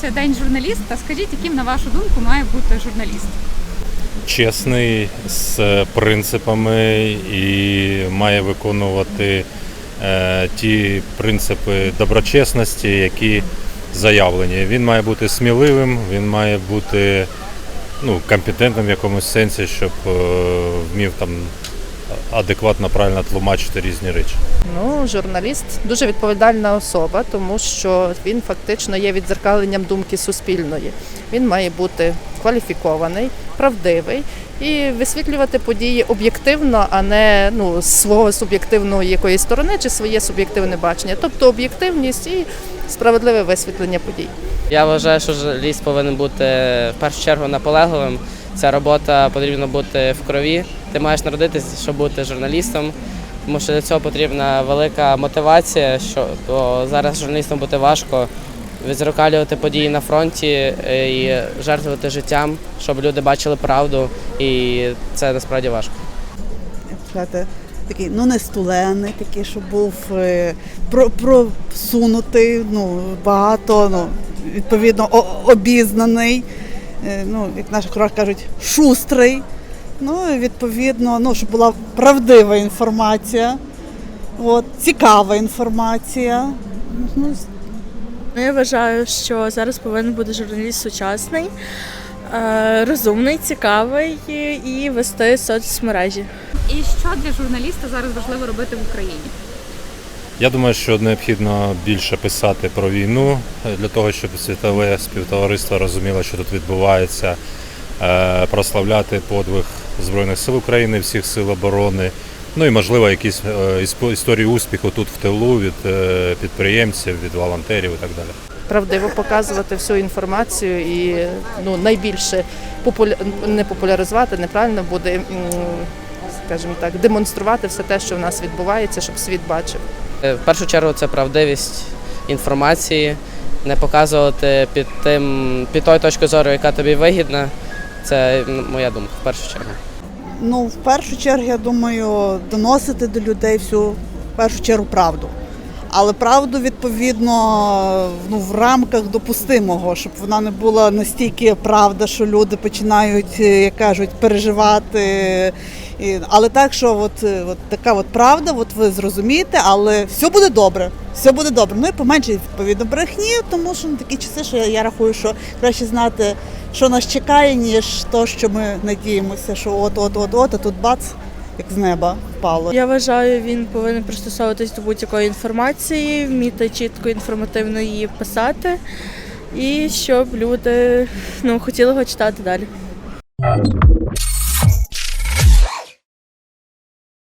відзначається День журналіста. Скажіть, яким на вашу думку має бути журналіст? чесний з принципами і має виконувати е, ті принципи доброчесності, які заявлені. Він має бути сміливим, він має бути ну, компетентним в якомусь сенсі, щоб е, вмів там адекватно, правильно тлумачити різні речі. Ну, журналіст дуже відповідальна особа, тому що він фактично є відзеркаленням думки суспільної. Він має бути кваліфікований, правдивий і висвітлювати події об'єктивно, а не ну, з свого суб'єктивної якоїсь сторони чи своє суб'єктивне бачення. Тобто об'єктивність і справедливе висвітлення подій. Я вважаю, що журналіст повинен бути в першу чергу наполегливим. Ця робота потрібно бути в крові. Ти маєш народитися, щоб бути журналістом, тому що для цього потрібна велика мотивація. Що бо зараз журналістам бути важко відзеркалювати події на фронті е, і жертвувати життям, щоб люди бачили правду, і це насправді важко. такий, ну не стулений, такий, щоб був е, про, просунутий, ну, багато, ну, відповідно, обізнаний, ну, як наші крок кажуть, шустрий. Ну, відповідно, ну, щоб була правдива інформація, от, цікава інформація. Ну, Ну, Я вважаю, що зараз повинен бути журналіст сучасний, е, розумний, цікавий і вести соцмережі. І що для журналіста зараз важливо робити в Україні? Я думаю, що необхідно більше писати про війну е, для того, щоб світове співтовариство розуміло, що тут відбувається, е, прославляти подвиг Збройних сил України, всіх сил оборони. Ну і можливо якісь е, історії успіху тут в тилу від підприємців, від волонтерів і так далі. правдиво показувати всю інформацію і ну, найбільше популя... не популяризувати, неправильно буде, скажімо так, демонструвати все те, що в нас відбувається, щоб світ бачив. Е, В першу чергу це правдивість інформації, не показувати під тим, під тою точкою зору, яка тобі вигідна. Це моя думка в першу чергу. Ну, в першу чергу, я думаю, доносити до людей всю в першу чергу правду. Але правду відповідно ну, в рамках допустимого, щоб вона не була настільки правда, що люди починають, е, як кажуть, переживати. І, але так, що от, е, от така от правда, от ви зрозумієте, але все буде добре. Все буде добре. Ну і поменше відповідно брехні, тому що ну, такі часи, що я, я рахую, що краще знати, що нас чекає, ніж то, що ми надіємося, що от, от, от, от, а тут бац, як з неба впало. Я вважаю, він повинен пристосовуватись до будь-якої інформації, вміти чітко інформативно її писати, і щоб люди ну, хотіли його читати далі.